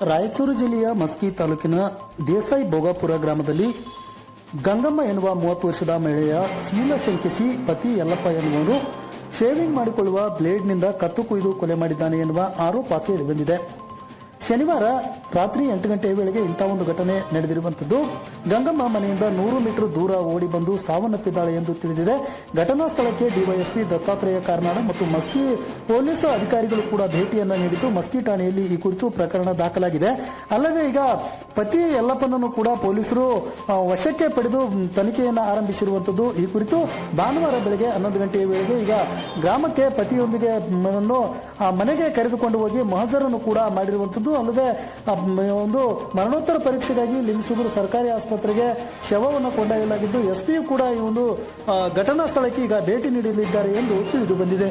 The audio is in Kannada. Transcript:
ರಾಯಚೂರು ಜಿಲ್ಲೆಯ ಮಸ್ಕಿ ತಾಲೂಕಿನ ದೇಸಾಯಿ ಭೋಗಾಪುರ ಗ್ರಾಮದಲ್ಲಿ ಗಂಗಮ್ಮ ಎನ್ನುವ ಮೂವತ್ತು ವರ್ಷದ ಮಹಿಳೆಯ ಸೀಲ ಶಂಕಿಸಿ ಪತಿ ಯಲ್ಲಪ್ಪ ಎನ್ನುವರು ಶೇವಿಂಗ್ ಮಾಡಿಕೊಳ್ಳುವ ಬ್ಲೇಡ್ನಿಂದ ಕತ್ತು ಕೊಯ್ದು ಕೊಲೆ ಮಾಡಿದ್ದಾನೆ ಎನ್ನುವ ಆರೋಪ ಕೇಳಿಬಂದಿದೆ ಶನಿವಾರ ರಾತ್ರಿ ಎಂಟು ಗಂಟೆ ವೇಳೆಗೆ ಇಂಥ ಒಂದು ಘಟನೆ ನಡೆದಿರುವಂತದ್ದು ಗಂಗಮ್ಮ ಮನೆಯಿಂದ ನೂರು ಮೀಟರ್ ದೂರ ಓಡಿ ಬಂದು ಸಾವನ್ನಪ್ಪಿದ್ದಾಳೆ ಎಂದು ತಿಳಿದಿದೆ. ಘಟನಾ ಸ್ಥಳಕ್ಕೆ ಡಿವೈಎಸ್ಪಿ ದತ್ತಾತ್ರೇಯ ಕಾರ್ನಾಡ ಮತ್ತು ಮಸ್ಕಿ ಪೊಲೀಸ್ ಅಧಿಕಾರಿಗಳು ಕೂಡ ಭೇಟಿಯನ್ನ ನೀಡಿದ್ದು ಮಸ್ಕಿ ಠಾಣೆಯಲ್ಲಿ ಈ ಕುರಿತು ಪ್ರಕರಣ ದಾಖಲಾಗಿದೆ. ಅಲ್ಲದೆ ಈಗ ಪತಿ ಯಲ್ಲಪ್ಪನನ್ನು ಕೂಡ ಪೊಲೀಸರು ವಶಕ್ಕೆ ಪಡೆದು ತನಿಖೆಯನ್ನು ಆರಂಭಿಸಿರುವಂತದ್ದು ಈ ಕುರಿತು ಭಾನುವಾರ ಬೆಳಗ್ಗೆ ಹನ್ನೊಂದು ಗಂಟೆಯ ವೇಳೆಗೆ ಈಗ ಗ್ರಾಮಕ್ಕೆ ಪತಿಯೊಂದಿಗೆ ಮನೆಗೆ ಕರೆದುಕೊಂಡು ಹೋಗಿ ಮಹಜರನ್ನು ಕೂಡ ಮಾಡಿರುವಂತದ್ದು ಅಲ್ಲದೆ ಒಂದು ಮರಣೋತ್ತರ ಪರೀಕ್ಷೆಗಾಗಿ ಲಿಂಗಸೂಗೂರು ಸರ್ಕಾರಿ ಆಸ್ಪತ್ರೆಗೆ ಶವವನ್ನು ಕೊಂಡೊಯ್ಯಲಾಗಿದ್ದು, ಎಸ್ಪಿಯು ಕೂಡ ಈ ಒಂದು ಘಟನಾ ಸ್ಥಳಕ್ಕೆ ಈಗ ಭೇಟಿ ನೀಡಲಿದ್ದಾರೆ ಎಂದು ತಿಳಿದು ಬಂದಿದೆ.